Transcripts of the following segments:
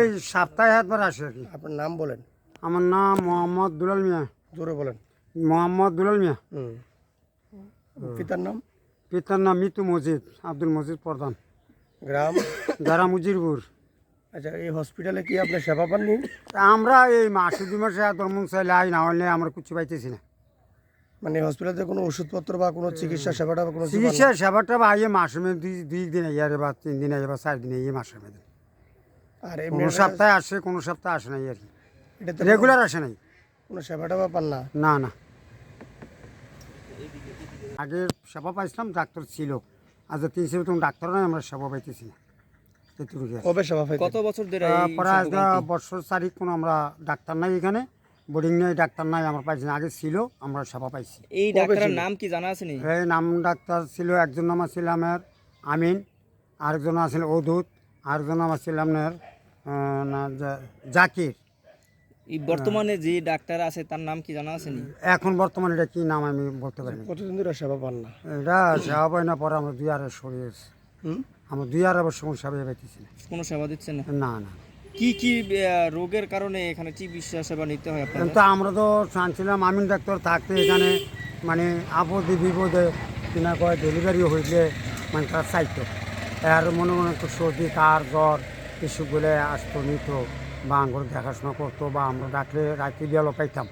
এই সপ্তাহে একবার আসে আর কি। আপনার নাম বলেন। আমার নাম মোহাম্মদ দুলাল মিয়া। জোরে বলেন। মোহাম্মদ দুলাল মিয়া। পিতার নাম? পিতার নাম মিতু মজিদ আব্দুল মজিদ প্রধান। গ্রাম? যারা মুজিরপুর আচ্ছা এই হসপিটালে কি আপনি সেবা পাননি? আমরা এই মাসে দুই মাসে ধর্ম চাইলে আই না হলে আমরা কিছু পাইতেছি না। মানে হসপিটালে কোনো ওষুধপত্র বা কোনো চিকিৎসা সেবাটা বা কোনো? চিকিৎসা সেবাটা বা আইয়ে মাসে দুই দুই দিন আইয়ারে বা তিন দিন আইয়ে বা চার দিন আইয়ে মাসের মধ্যে আর কোনো সপ্তাহে আসে কোনো সপ্তাহে আসে নাই আর কি। রেগুলার আসে নাই? কোনো সেবাটা বা পান না। না না। আগে সেবা পাইছিলাম ডাক্তার ছিল। আজ তিন চার তখন ডাক্তার নয় আমরা সেবা পাইতেছি না। কবে সেবা পাইতে কত বছর ধরে প্রায়? বছর চারিক কোনো আমরা ডাক্তার নাই এখানে বোর্ডিং নেই ডাক্তার নাই আমরা পাইছি আগে ছিল আমরা সেবা পাইছি। এই ডাক্তারের নাম কি জানা আছে নি? এই নাম ডাক্তার ছিল একজন নাম ছিল আমার আমিন আরেকজন আছিল অদূত আরেকজন নাম ছিল আপনার আহ, না জাকির। এই বর্তমানে যে ডাক্তার আছে তার নাম কি জানা আছে এখন বর্তমানে এটা কি নাম আমি বলতে পারি কতদিন ধরে সেবা পান না? এটা সেবা পাই না পরে আমরা দুই আড়াই সরিয়েছি হুম? আমরা দুই আড়াই বছর সেবা পাইতেছি না। কোনো সেবা দিচ্ছেন না? না না। কি কি রোগের কারণে এখানে চিকিৎসা সেবা নিতে হয় আপনাদের? কিন্তু আমরা তো চাচ্ছিলাম আমিন ডাক্তার থাকতে এখানে মানে আপদে বিপদে কিনা কয় ডেলিভারি হইলে মানে তার চাইতো। আর মনে মনে একটু সর্দি কার জ্বর এসবগুলো আসতো নিত বা আঙ্গুর দেখাশোনা করতো বা আমরা ডাকলে রাতে বিয়ালো পাইতাম।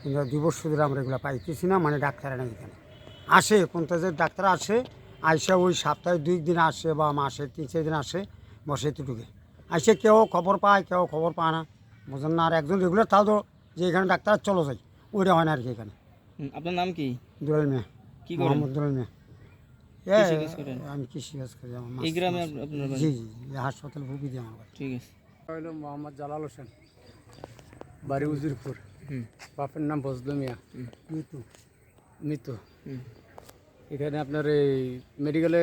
কিন্তু দুই বছর ধরে আমরা এগুলো পাইতেছি না মানে ডাক্তার নেই এখানে। আসে পঞ্চায়েতের ডাক্তার আসে আইসা ওই সপ্তাহে দুই দিন আসে বা মাসে তিন চার দিন আসে বসে এতটুকু আইসে কেউ খবর পায় কেউ খবর পায় না। বুঝলেন না আর একজন রেগুলার তাও তো যে এখানে ডাক্তার চলে যায় ওইটা হয় না আর কি এখানে। আপনার নাম কি? দুলাল মিয়া কি মোহাম্মদ দুলাল মিয়া। করেন? আমি কৃষিকাজ করি আমার এই গ্রামে আপনার বাড়ি? জি জি হাসপাতাল ভুগি দিয়ে আমার বাড়ি। ঠিক আছে। হইল মোহাম্মদ জালাল হোসেন। বাড়ি উজিরপুর। বাপের নাম ফজলু মিয়া। মৃত্যু মৃত্যু এখানে আপনার এই মেডিকেলে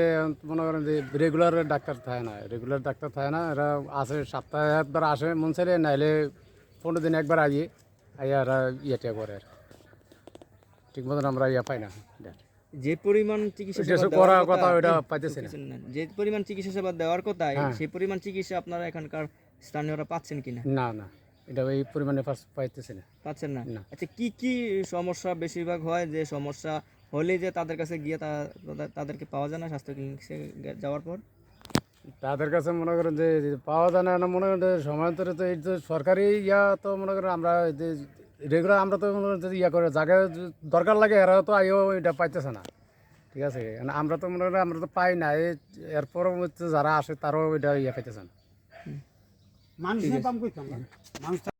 মনে করেন যে রেগুলার ডাক্তার থাকে না। রেগুলার ডাক্তার থাকে না এরা আসে সপ্তাহে একবার আসে মন চাইলে নাইলে পনেরো দিন একবার আইয়ে আইয়া এরা ইয়েটা করে আর ঠিক মতন আমরা ইয়া পাই না। যে পরিমাণ চিকিৎসা সেবা করার কথা কথা ওইটা পাইতেছি না। যে পরিমাণ চিকিৎসা সেবা দেওয়ার কথা হ্যাঁ। সেই পরিমাণ চিকিৎসা আপনারা এখানকার স্থানীয়রা পাচ্ছেন কিনা না? না এটা এই পরিমাণে পাইতেছি না। পাচ্ছেন না। আচ্ছা কি কি সমস্যা বেশিরভাগ হয় যে সমস্যা হলে যে তাদের কাছে গিয়ে তা- তাদেরকে পাওয়া যায় না স্বাস্থ্য ক্লিনিকে যাওয়ার পর? তাদের কাছে মনে করেন যে পাওয়া যায় না মনে করেন সময়ান্তরে তো এই যে সরকারি ইয়া তো মনে করেন আমরা রেগুলার আমরা তো করেন ইয়া করে জায়গায় দরকার লাগে এরা তো আইও এটা পাইতেছে না। ঠিক আছে? আমরা তো মনে করি আমরা তো পাই না এই এর যারা আসে তারাও এটা ইয়ে পাইতেছে না।